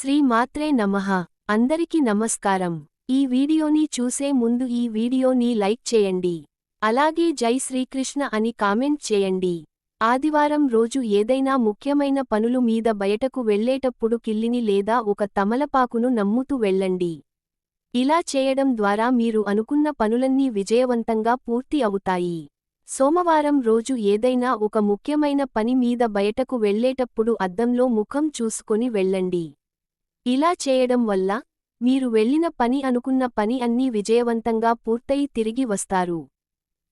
శ్రీ మాత్రే నమః. అందరికి నమస్కారం. ఈ వీడియోని చూసే ముందు ఈ వీడియోని లైక్ చేయండి. అలాగే జై శ్రీకృష్ణ అని కామెంట్ చేయండి. ఆదివారం రోజు ఏదైనా ముఖ్యమైన పనులు మీద బయటకు వెళ్ళేటప్పుడు కిల్లిని లేదా ఒక తమలపాకును నమ్ముతూ వెళ్ళండి. ఇలా చేయడం ద్వారా మీరు అనుకున్న పనులన్నీ విజయవంతంగా పూర్తి అవుతాయి. సోమవారం రోజు ఏదైనా ఒక ముఖ్యమైన పని మీద బయటకు వెళ్ళేటప్పుడు అద్దంలో ముఖం చూసుకొని వెళ్ళండి. ఇలా చేయడం వల్ల మీరు వెళ్ళిన పని అనుకున్న పని అన్నీ విజయవంతంగా పూర్తయి తిరిగి వస్తారు.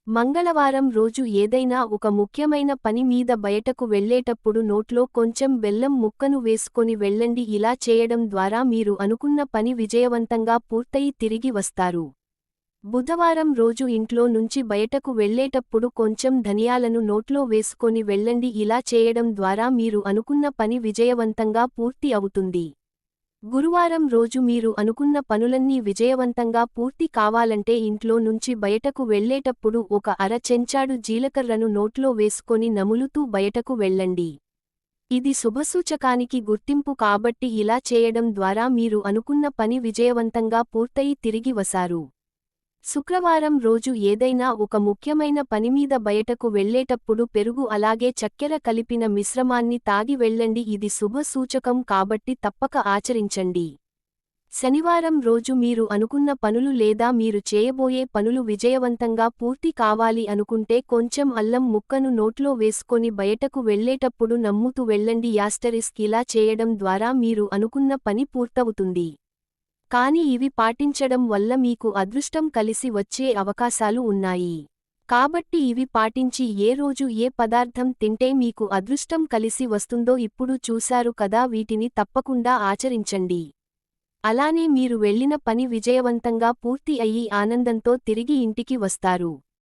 మంగళవారం రోజు ఏదైనా ఒక ముఖ్యమైన పని మీద బయటకు వెళ్ళేటప్పుడు నోట్లో కొంచెం బెల్లం ముక్కను వేసుకొని వెళ్ళండి ఇలా చేయడం ద్వారా మీరు అనుకున్న పని విజయవంతంగా పూర్తయి తిరిగి వస్తారు. బుధవారం రోజు ఇంట్లో నుంచి బయటకు వెళ్ళేటప్పుడు కొంచెం ధనియాలను నోట్లో వేసుకొని వెళ్ళండి ఇలా చేయడం ద్వారా మీరు అనుకున్న పని విజయవంతంగా పూర్తి అవుతుంది. గురువారం రోజు మీరు అనుకున్న పనులన్నీ విజయవంతంగా పూర్తి కావాలంటే ఇంట్లో నుంచి బయటకు వెళ్ళేటప్పుడు ఒక అర చెంచాడు జీలకర్రను నోట్లో వేసుకొని నములుతూ బయటకు వెళ్ళండి. ఇది శుభసూచకానికి గుర్తింపు కాబట్టి ఇలా చేయడం ద్వారా మీరు అనుకున్న పని విజయవంతంగా పూర్తయి తిరిగి వసారు శుక్రవారం రోజు ఏదైనా ఒక ముఖ్యమైన పనిమీద బయటకు వెళ్ళేటప్పుడు పెరుగు అలాగే చక్కెర కలిపిన మిశ్రమాన్ని తాగి వెళ్ళండి. ఇది శుభ సూచకం కాబట్టి తప్పక ఆచరించండి. శనివారం రోజు మీరు అనుకున్న పనులు లేదా మీరు చేయబోయే పనులు విజయవంతంగా పూర్తి కావాలి అనుకుంటే కొంచెం అల్లం ముక్కను నోట్లో వేసుకొని బయటకు వెళ్ళేటప్పుడు నమ్ముతూ వెళ్ళండి. యాస్టరిస్క్ ఇలా చేయడం ద్వారా మీరు అనుకున్న పని పూర్తవుతుంది. కాని ఇవి పాటించడం వల్ల మీకు అదృష్టం కలిసి వచ్చే అవకాశాలు ఉన్నాయి. కాబట్టి ఇవి పాటించి ఏ రోజు ఏ పదార్థం తింటే మీకు అదృష్టం కలిసి వస్తుందో ఇప్పుడు చూశారు కదా వీటిని తప్పకుండా ఆచరించండి. అలానే మీరు వెళ్ళిన పని విజయవంతంగా పూర్తి అయ్యి ఆనందంతో తిరిగి ఇంటికి వస్తారు.